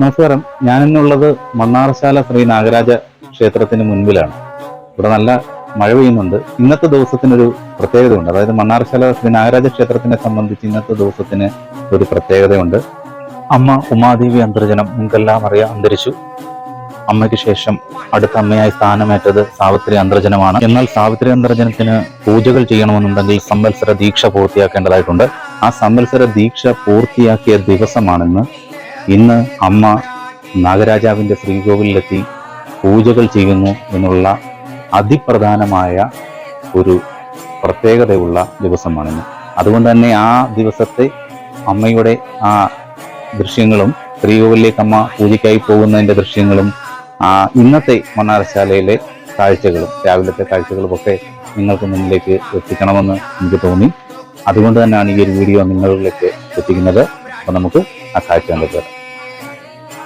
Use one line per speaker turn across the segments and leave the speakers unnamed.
നമസ്കാരം. ഞാനിന്നുള്ളത് മണ്ണാറശാല ശ്രീ നാഗരാജ ക്ഷേത്രത്തിന് മുൻപിലാണ്. ഇവിടെ നല്ല മഴ പെയ്യുന്നുണ്ട്. ഇന്നത്തെ ദിവസത്തിനൊരു പ്രത്യേകതയുണ്ട്. അതായത് മണ്ണാറശാല ശ്രീ നാഗരാജ ക്ഷേത്രത്തിനെ സംബന്ധിച്ച് ഇന്നത്തെ ദിവസത്തിന് ഒരു പ്രത്യേകതയുണ്ട്. അമ്മ ഉമാദേവി അന്തർജനം നിങ്ങൾക്കെല്ലാം അറിയാം. അന്തരിച്ചു. അമ്മയ്ക്ക് ശേഷം അടുത്ത അമ്മയായി സ്ഥാനമേറ്റത് സാവിത്രി അന്തർജനമാണ്. എന്നാൽ സാവിത്രി അന്തർജനത്തിന് പൂജകൾ ചെയ്യണമെന്നുണ്ടെങ്കിൽ സംവത്സര ദീക്ഷ പൂർത്തിയാക്കേണ്ടതായിട്ടുണ്ട്. ആ സംവത്സര ദീക്ഷ പൂർത്തിയാക്കിയ ദിവസമാണിന്ന് ഇന്ന് അമ്മ നാഗരാജാവിന്റെ ശ്രീകോവിലെത്തി പൂജകൾ ചെയ്യുന്നു എന്നുള്ള അതിപ്രധാനമായ ഒരു പ്രത്യേകതയുള്ള ദിവസമാണിന്ന്. അതുകൊണ്ട് തന്നെ ആ ദിവസത്തെ അമ്മയുടെ ആ ദൃശ്യങ്ങളും ശ്രീകോവിലേക്ക് അമ്മ പൂജയ്ക്കായി പോകുന്നതിന്റെ ദൃശ്യങ്ങളും ഇന്നത്തെ മണ്ണാറശാലയിലെ കാഴ്ചകളും രാവിലത്തെ കാഴ്ചകളും ഒക്കെ നിങ്ങൾക്ക് മുന്നിലേക്ക് എത്തിക്കണമെന്ന് എനിക്ക് തോന്നി. അതുകൊണ്ട് തന്നെയാണ് ഈ ഒരു വീഡിയോ നിങ്ങളിലേക്ക് എത്തിക്കുന്നത്. അപ്പോൾ നമുക്ക് ആ കാഴ്ച വരാം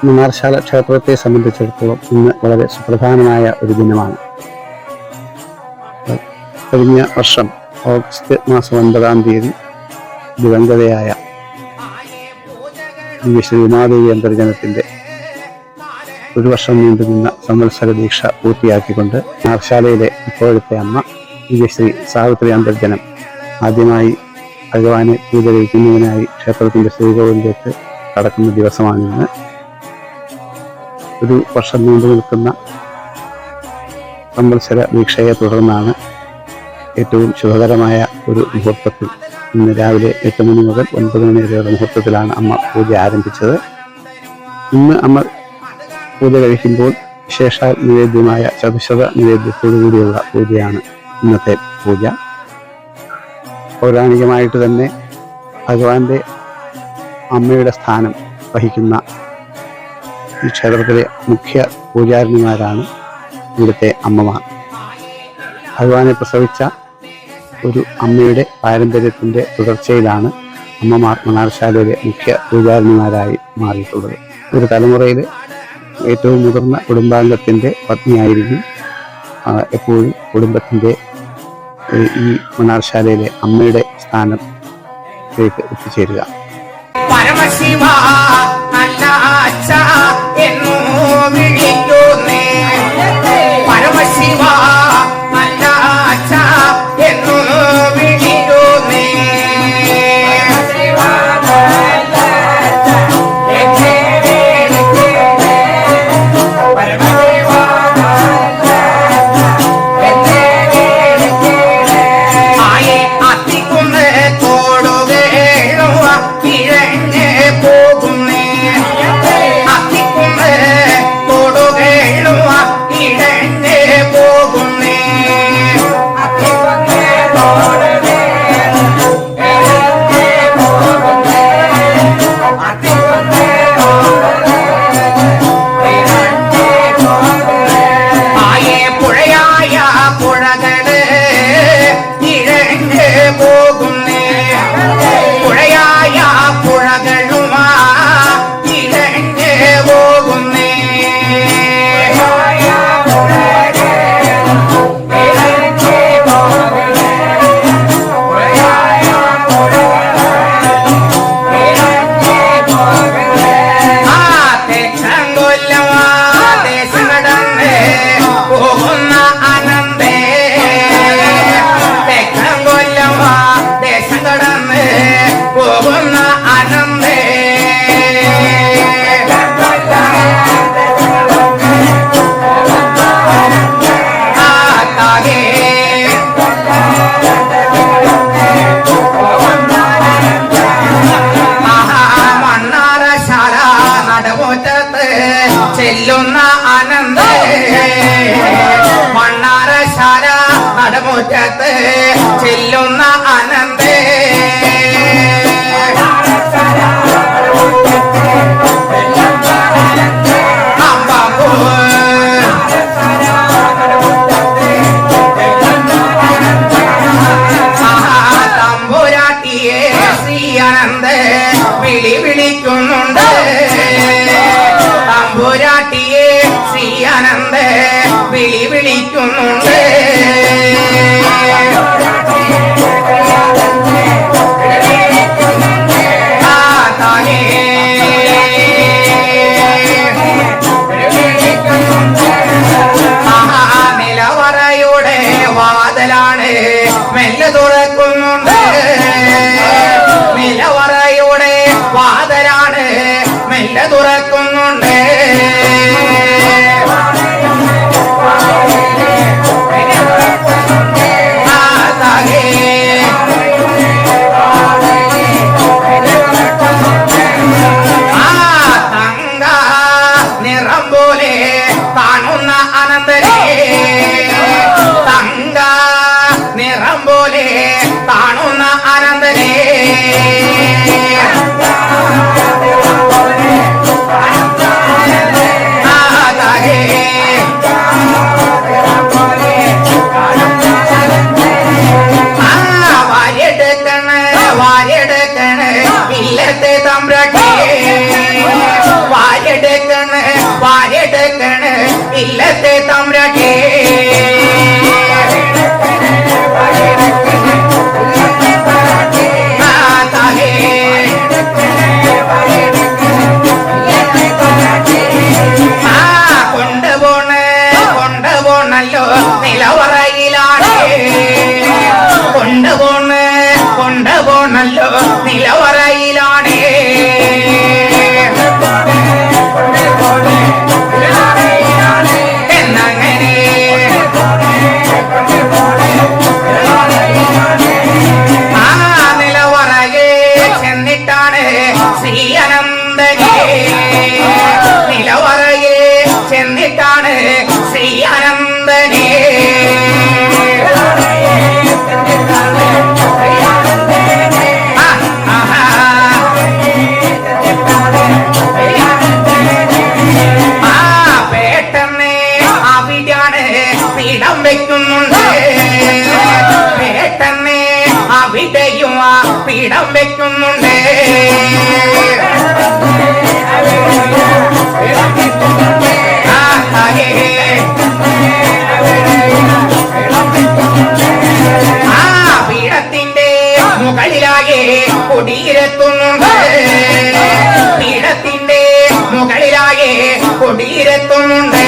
മണ്ണാർശാല ക്ഷേത്രത്തെ സംബന്ധിച്ചിടത്തോളം ഇന്ന് വളരെ സുപ്രധാനമായ ഒരു ദിനമാണ്. കഴിഞ്ഞ വർഷം ഓഗസ്റ്റ് മാസം ഒൻപതാം തീയതി ദിവംഗതയായ ശ്രീ ഉമാദേവി അന്തർജനത്തിന്റെ ഒരു വർഷം നീണ്ടുനിന്ന സംവത്സര ദീക്ഷ പൂർത്തിയാക്കിക്കൊണ്ട് മണ്ണാർശാലയിലെ ഇപ്പോഴത്തെ അമ്മ ദിവ്യശ്രീ സാവിത്രി അന്തർജനം ആദ്യമായി ഭഗവാനെ പൂജ കഴിക്കുന്നതിനായി ക്ഷേത്രത്തിന്റെ ശ്രീകോവിലേക്ക് കടക്കുന്ന ദിവസമാണിന്ന്. ഒരു വർഷം നീണ്ടു നിൽക്കുന്ന സംവത്സര ദീക്ഷയെ തുടർന്നാണ് ഏറ്റവും ശുഭകരമായ ഒരു മുഹൂർത്തത്തിൽ ഇന്ന് രാവിലെ എട്ട് മണി മുതൽ ഒൻപത് മണി വരെയുള്ള മുഹൂർത്തത്തിലാണ് അമ്മ പൂജ ആരംഭിച്ചത്. ഇന്ന് അമ്മ പൂജ കഴിക്കുമ്പോൾ വിശേഷാൽ നിവേദ്യമായ ചതുശത നിവേദ്യത്തോടുകൂടിയുള്ള പൂജയാണ് ഇന്നത്തെ പൂജ. പൗരാണികമായിട്ട് തന്നെ ഭഗവാന്റെ അമ്മയുടെ സ്ഥാനം വഹിക്കുന്ന ഈ ക്ഷേത്രത്തിലെ മുഖ്യ പൂജാരിമാരാണ് ഇവിടുത്തെ അമ്മമാർ. ഭഗവാനെ പ്രസവിച്ച ഒരു അമ്മയുടെ പാരമ്പര്യത്തിന്റെ തുടർച്ചയിലാണ് അമ്മമാർ മണാർശാലയിലെ മുഖ്യ പൂജാരിമാരായി മാറിയിട്ടുള്ളത്. ഒരു തലമുറയിൽ ഏറ്റവും മുതിർന്ന കുടുംബാംഗത്തിന്റെ പത്നിയായിരിക്കും ആ, എപ്പോഴും കുടുംബത്തിന്റെ ഈ മണാർശാലയിലെ അമ്മയുടെ സ്ഥാനത്തേക്ക് എത്തിച്ചേരുക.
പരമശിവ നല്ല അച്ഛ ചെല്ലുന്ന ആനന്ദ. മണ്ണാറശാല നടമുറ്റത്ത് ചെല്ലുന്ന ആനന്ദ. ശ്രീ ശ്രീയാനന്ദ വിളി വിളിക്കുന്നുണ്ട്. പീഠം വെക്കുന്നുണ്ട്. പേട്ടെന്നേ അവിടെയും ആ പീഠം വെക്കുന്നുണ്ട്. ആ പീഠത്തിന്റെ മുകളിലാകെ കൊടിയിലെത്തുന്നുണ്ട് പീഠത്തിന്റെ മുകളിലാകെ
കൊടിയിലെത്തുന്നുണ്ട്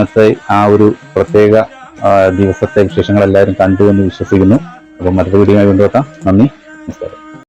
ഇന്നത്തെ ആ ഒരു പ്രത്യേക ദിവസത്തെ വിശേഷങ്ങൾ എല്ലാവരും കണ്ടു എന്ന് വിശ്വസിക്കുന്നു. അപ്പം മറ്റൊരു വീഡിയോ കൊണ്ടുവെക്കാം നന്ദി. നമസ്കാരം.